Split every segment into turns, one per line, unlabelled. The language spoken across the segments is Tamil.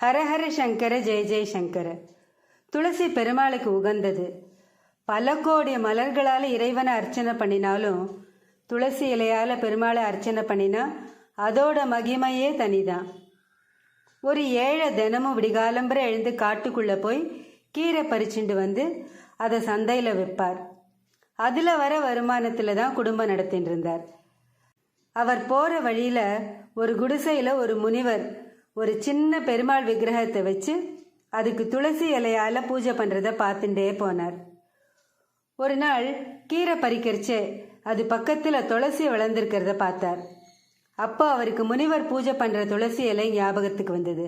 ஹரஹர சங்கர ஜெய ஜெயசங்கர துளசி பெருமாளுக்கு உகந்தது. பல கோடி மலர்களால் இறைவனை அர்ச்சனை பண்ணினாலும் துளசி இலையால் பெருமாளை அர்ச்சனை பண்ணினா அதோட மகிமையே தனிதான். ஒரு ஏழை தினமும் விடிகாலம்புற எழுந்து காட்டுக்குள்ளே போய் கீரை பறிச்சுண்டு வந்து அதை சந்தையில் விற்பார். அதில் வர வருமானத்தில் தான் குடும்பம் நடத்திட்டு இருந்தார் அவர் போகிற வழியில் ஒரு குடிசையில் ஒரு முனிவர் ஒரு சின்ன பெருமாள் விக்கிரகத்தை வச்சு அதுக்கு துளசி இலையால் பூஜை பண்ணுறத பார்த்துட்டே போனார். ஒரு நாள் கீரை பறிக்கரிச்சு அது பக்கத்தில் துளசி வளர்ந்துருக்கிறத பார்த்தார். அப்போ அவருக்கு முனிவர் பூஜை பண்ணுற துளசி இலை ஞாபகத்துக்கு வந்தது.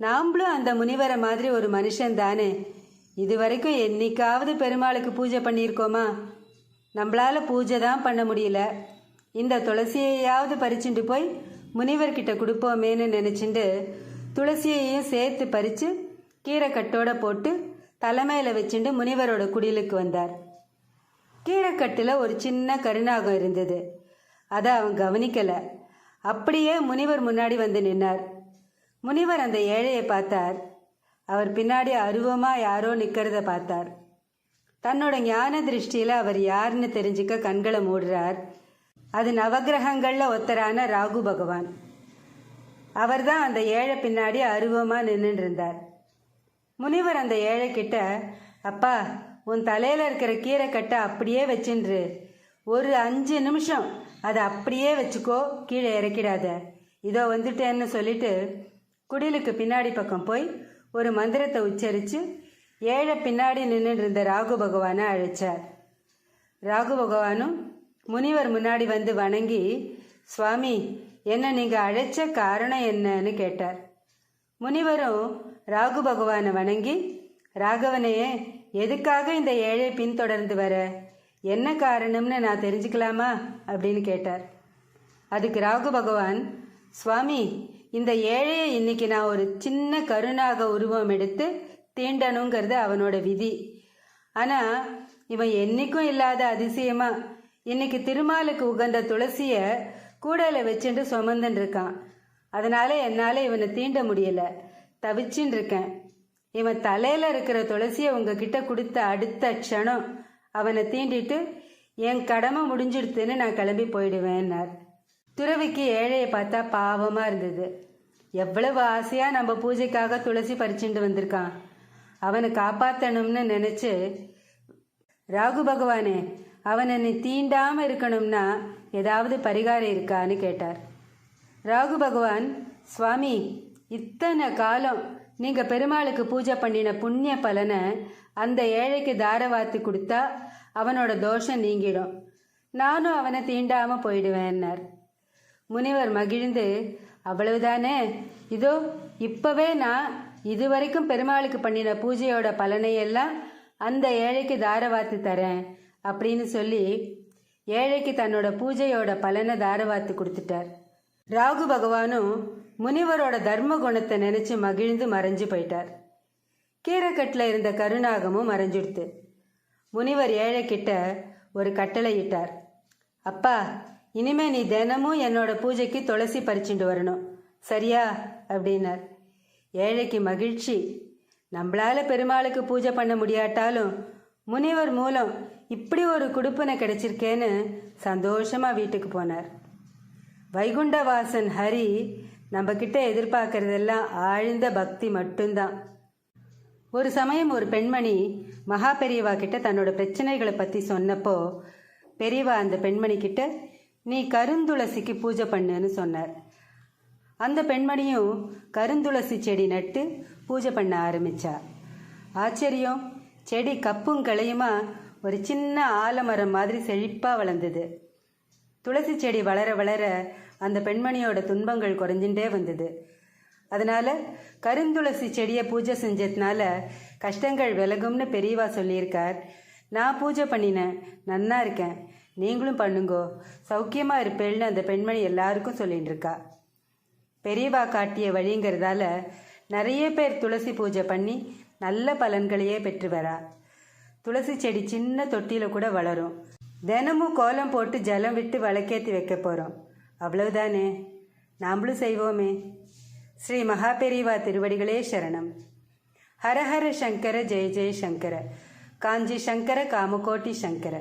நாம்ளும் அந்த முனிவரை மாதிரி ஒரு மனுஷன் தானே. இது வரைக்கும் என்னைக்காவது பெருமாளுக்கு பூஜை பண்ணியிருக்கோமா? நம்மளால பூஜை தான் பண்ண முடியல. இந்த துளசியையாவது பறிச்சுட்டு போய் முனிவர்கிட்ட கொடுப்போமேன்னு நினச்சிண்டு துளசியையும் சேர்த்து பறித்து கீரைக்கட்டோட போட்டு தலைமையில் வச்சுட்டு முனிவரோட குடிலுக்கு வந்தார். கீரைக்கட்டில் ஒரு சின்ன கருநாகம் இருந்தது. அதை அவன் கவனிக்கலை. அப்படியே முனிவர் முன்னாடி வந்து நின்னார். முனிவர் அந்த ஏழையை பார்த்தார். அவர் பின்னாடி அருவமாக யாரோ நிற்கிறத பார்த்தார். தன்னோட ஞான திருஷ்டியில் அவர் யாருன்னு தெரிஞ்சுக்க கண்களை மூடுறார். அது நவக்கிரகங்களில் ஒத்தரான ராகு பகவான். அவர் தான் அந்த ஏழை பின்னாடி அருவமாக நின்றுட்டு இருந்தார் முனிவர் அந்த ஏழை கிட்ட அப்பா உன் தலையில் இருக்கிற கீரை கட்டை அப்படியே வச்சுன்று. ஒரு அஞ்சு நிமிஷம் அதை அப்படியே வச்சுக்கோ கீழே இறக்கிடாத. இதோ வந்துட்டேன்னு சொல்லிட்டு குடிலுக்கு பின்னாடி பக்கம் போய் ஒரு மந்திரத்தை உச்சரித்து ஏழை பின்னாடி நின்றுட்டு இருந்த ராகு பகவானை அழைச்சார். ராகு பகவானும் முனிவர் முன்னாடி வந்து வணங்கி சுவாமி என்ன நீங்கள் அழைச்ச காரணம் என்னன்னு கேட்டார். முனிவரும் ராகு பகவானை வணங்கி ராகவனையே எதுக்காக இந்த ஏழை பின்தொடர்ந்து வர? என்ன காரணம்னு நான் தெரிஞ்சுக்கலாமா? அப்படின்னு கேட்டார். அதுக்கு ராகு பகவான் சுவாமி இந்த ஏழையை இன்னைக்கு நான் ஒரு சின்ன கருணாக உருவம் எடுத்து தீண்டணுங்கிறது அவனோட விதி. ஆனால் இவன் என்னைக்கும் இல்லாத அதிசயமா இன்னைக்கு திருமாலுக்கு உகந்த துளசிய கூடையில் வச்சுட்டு சுமந்துன்னு இருக்கான். அதனால என்னால் இவனை தீண்ட முடியல. தவிச்சுன்னு இருக்கேன். இவன் தலையில் இருக்கிற துளசியை உங்ககிட்ட கொடுத்த அடுத்த க்ஷணம் அவனை தீண்டிட்டு என் கடமை முடிஞ்சிடுத்துன்னு நான் கிளம்பி போயிடுவேன்னார். துறவிக்கு ஏழையை பார்த்தா பாவமாக இருந்தது. எவ்வளவு ஆசையாக நம்ம பூஜைக்காக துளசி பறிச்சுட்டு வந்திருக்கான். அவனை காப்பாற்றணும்னு நினச்சி ராகு பகவானே அவனை என்னை தீண்டாமல் இருக்கணும்னா ஏதாவது பரிகாரம் இருக்கான்னு கேட்டார். ராகு பகவான் சுவாமி இத்தனை காலம் நீங்கள் பெருமாளுக்கு பூஜை பண்ணின புண்ணிய பலனை அந்த ஏழைக்கு தாரவாத்து கொடுத்தா அவனோட தோஷம் நீங்கிடும். நானும் அவனை தீண்டாமல் போயிடுவேன்னார். முனிவர் மகிழ்ந்து அவ்வளவுதானே இதோ இப்பவே நான் இதுவரைக்கும் பெருமாளுக்கு பண்ணின பூஜையோட பலனையெல்லாம் அந்த ஏழைக்கு தாரவாத்து தரேன். அப்படின்னு சொல்லி ஏழைக்கு தன்னோட பூஜையோட பலனை தாரவாத்து கொடுத்துட்டார். ராகு பகவானும் முனிவரோட தர்ம குணத்தை நினைச்சு மகிழ்ந்து மறைஞ்சு போயிட்டார். கீரைக்கட்டில் இருந்த கருணாகமும் மறைஞ்சிடுத்து. முனிவர் ஏழைக்கிட்ட ஒரு கட்டளை இட்டார். அப்பா இனிமே நீ தினமும் என்னோட பூஜைக்கு துளசி பறிச்சுட்டு வரணும். சரியா? அப்படின்னார். ஏழைக்கு மகிழ்ச்சி. நம்மளால பெருமாளுக்கு பூஜை பண்ண முடியாட்டாலும் முனிவர் மூலம் இப்படி ஒரு குடுப்பனை கிடைச்சிருக்கேன்னு சந்தோஷமா வீட்டுக்கு போனார். வைகுண்டவாசன் ஹரி நம்ம கிட்ட எதிர்பார்க்கறதெல்லாம் ஆழ்ந்த பக்தி மட்டும்தான். ஒரு சமயம் ஒரு பெண்மணி மகா பெரியவா கிட்ட தன்னோட பிரச்சனைகளை பற்றி சொன்னப்போ பெரியவா அந்த பெண்மணி கிட்ட நீ கருந்துளசிக்கு பூஜை பண்ணுன்னு சொன்னார். அந்த பெண்மணியும் கருந்துளசி செடி நட்டு பூஜை பண்ண ஆரம்பிச்சா. ஆச்சரியம் செடி கப்பும் களையுமா ஒரு சின்ன ஆலமரம் மாதிரி செழிப்பாக வளர்ந்தது. துளசி செடி வளர வளர அந்த பெண்மணியோட துன்பங்கள் குறைஞ்சுட்டே வந்தது. அதனால கருந்துளசி செடியை பூஜை செஞ்சதுனால கஷ்டங்கள் விலகும்னு பெரியவா சொல்லியிருக்கார். நான் பூஜை பண்ணினேன். நன்னா இருக்கேன். நீங்களும் பண்ணுங்கோ. சௌக்கியமாக இருப்பேள்னு அந்த பெண்மணி எல்லாருக்கும் சொல்லிட்டு இருக்கா பெரியவா காட்டிய வழிங்கிறதால நிறைய பேர் துளசி பூஜை பண்ணி நல்ல பலன்களையே பெற்று வரா. துளசி செடி சின்ன தொட்டியில் கூட வளரும். தினமும் கோலம் போட்டு ஜலம் விட்டு விளக்கேற்றி வைக்க போகிறோம் அவ்வளவுதானே? நாம்ளும் செய்வோமே. ஸ்ரீ மகாபெரிவா திருவடிகளே சரணம். ஹரஹர சங்கர ஜெய ஜெய சங்கர. காஞ்சி சங்கர காமகோட்டி சங்கர.